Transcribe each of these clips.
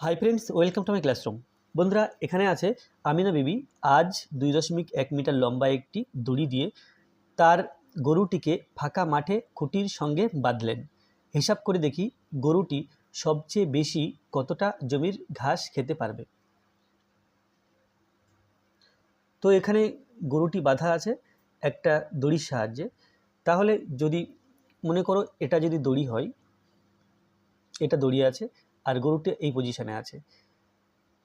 Hi friends welcome to my classroom বন্ধুরা, এখানে আছে আমিনা বিবি। আজ দুই দশমিক এক মিটার লম্বা একটি দড়ি দিয়ে তার গরুটিকে ফাঁকা মাঠে খুঁটির সঙ্গে বাঁধলেন। হিসাব করে দেখি গরুটি সবচেয়ে বেশি কতটা জমির ঘাস খেতে পারবে। তো এখানে গরুটি বাঁধা আছে একটা দড়ির সাহায্যে। তাহলে যদি মনে করো এটা যদি দড়ি হয়, এটা দড়ি আছে আর গরুটি এই পজিশনে আছে।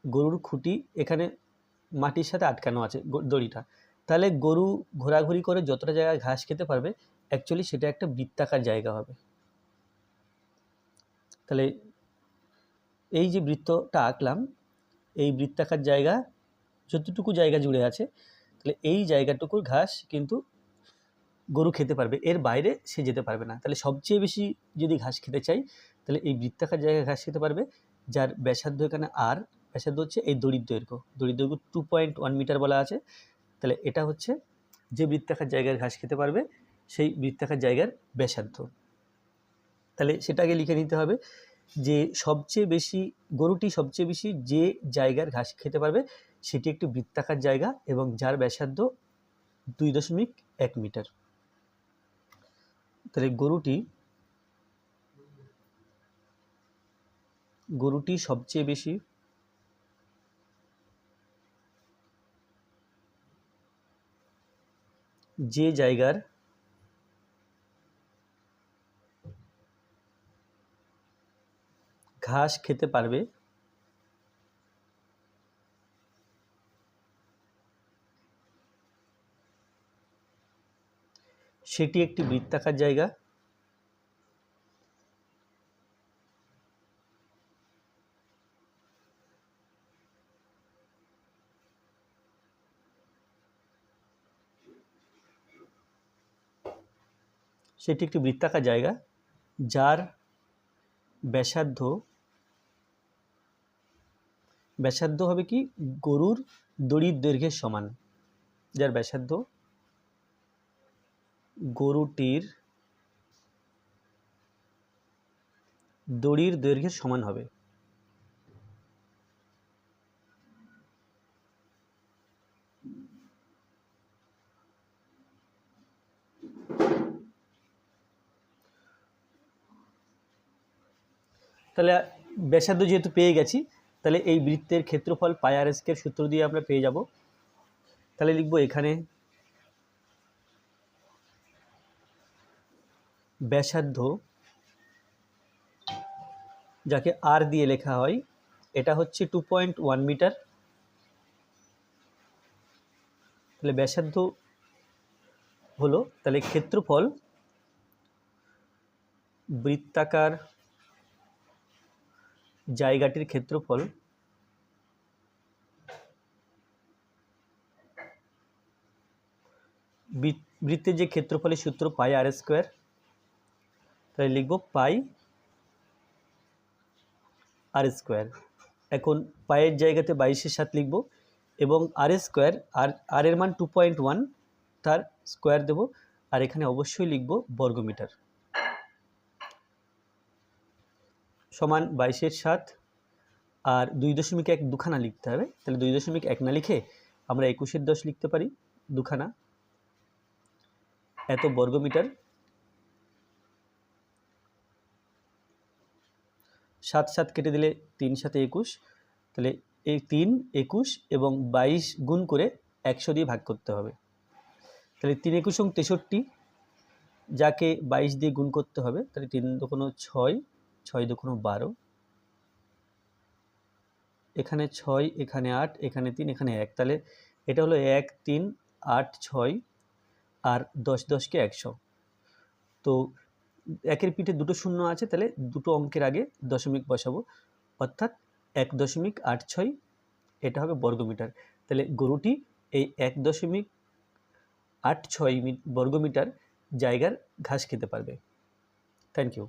গরুর খুঁটি এখানে মাটির সাথে আটকানো আছে দড়িটা। তাহলে গরু ঘোরাঘুরি করে যতটা জায়গায় ঘাস খেতে পারবে অ্যাকচুয়ালি সেটা একটা বৃত্তাকার জায়গা হবে। তাহলে এই যে বৃত্তটা আঁকলাম, এই বৃত্তাকার জায়গা যতটুকু জায়গা জুড়ে আছে, তাহলে এই জায়গাটুকুর ঘাস কিন্তু গরু খেতে পারবে। এর বাইরে সে যেতে পারবে না। তাহলে সবচেয়ে বেশি যদি ঘাস খেতে চাই তাহলে এই বৃত্তাকার জায়গায় ঘাস খেতে পারবে, যার ব্যাসার্ধ এখানে আর ব্যাসার্ধ হচ্ছে এই দরিদ্র দৈর্ঘ্য। দড়ির দৈর্ঘ্য টু পয়েন্ট ওয়ান মিটার বলা আছে। তাহলে এটা হচ্ছে যে বৃত্তাকার জায়গার ঘাস খেতে পারবে, সেই বৃত্তাকার জায়গার ব্যাসার্ধ। তাহলে সেটাকে লিখে নিতে হবে যে সবচেয়ে বেশি, গরুটি সবচেয়ে বেশি যে জায়গার ঘাস খেতে পারবে, সেটি একটি বৃত্তাকার জায়গা এবং যার ব্যাসার্ধ দুই দশমিক এক মিটার তাহলে গরুটি গরুটি সবচেয়ে বেশি? যে জায়গার ঘাস খেতে পারবে সেটি একটি বৃত্তাকার জায়গা। সেটি একটি বৃত্তাকার জায়গা, যার ব্যাসার্ধ ব্যাসার্ধ হবে কি? গরুর দড়ির দৈর্ঘ্যের সমান। যার ব্যাসার্ধ গরুটির দড়ির দৈর্ঘ্যের সমান হবে। তাহলে ব্যাসার্ধ যেহেতু পেয়ে গেছি, তাহলে এই বৃত্তের ক্ষেত্রফল পাই আর স্কোয়ার সূত্র দিয়ে আমরা পেয়ে যাব। তাহলে লিখব এখানে ব্যাসার্ধ যাকে আর দিয়ে লেখা হয়, এটা হচ্ছে টু পয়েন্ট ওয়ান মিটার তাহলে ব্যাসার্ধ হলো, তাহলে ক্ষেত্রফল বৃত্তাকার জায়গাটির ক্ষেত্রফল বৃত- বৃত্তের যে ক্ষেত্রফলের সূত্র পাই আর স্কোয়ার, তাহলে লিখব পাই আর স্কোয়ার। এখন পায়ের জায়গাতে বাইশের সাত লিখব এবং আর স্কোয়ার, আর আর এর মান টু পয়েন্ট ওয়ান তার স্কোয়ার দেব। আর এখানে অবশ্যই লিখব বর্গমিটার। সমান বাইশের সাত আর দুই দশমিক এক দুখানা লিখতে হবে। তাহলে দুই দশমিক এক না লিখে আমরা একুশের দশ লিখতে পারি দুখানা। এত বর্গমিটার। সাত সাত কেটে দিলে তিন সাথে একুশ। তাহলে এই তিন, একুশ এবং বাইশ গুণ করে একশো দিয়ে ভাগ করতে হবে। তাহলে তিন একুশ এবং তেষট্টি যাকে বাইশ দিয়ে গুণ করতে হবে, তাহলে তিন দুকোনো ছয় ছয় দুকোনো বারো। এখানে ছয়, এখানে আট, এখানে তিন, এখানে এক। তাহলে এটা হলো এক, তিন, আট, ছয় আর দশ, দশকে একশো। তো একের পিঠে দুটো শূন্য আছে, তাহলে দুটো অঙ্কের আগে দশমিক বসাবো। অর্থাৎ এক দশমিক আট ছয়, এটা হবে বর্গমিটার। তাহলে গরুটি এই এক দশমিক আট ছয় বর্গমিটার জায়গার ঘাস খেতে পারবে। Thank you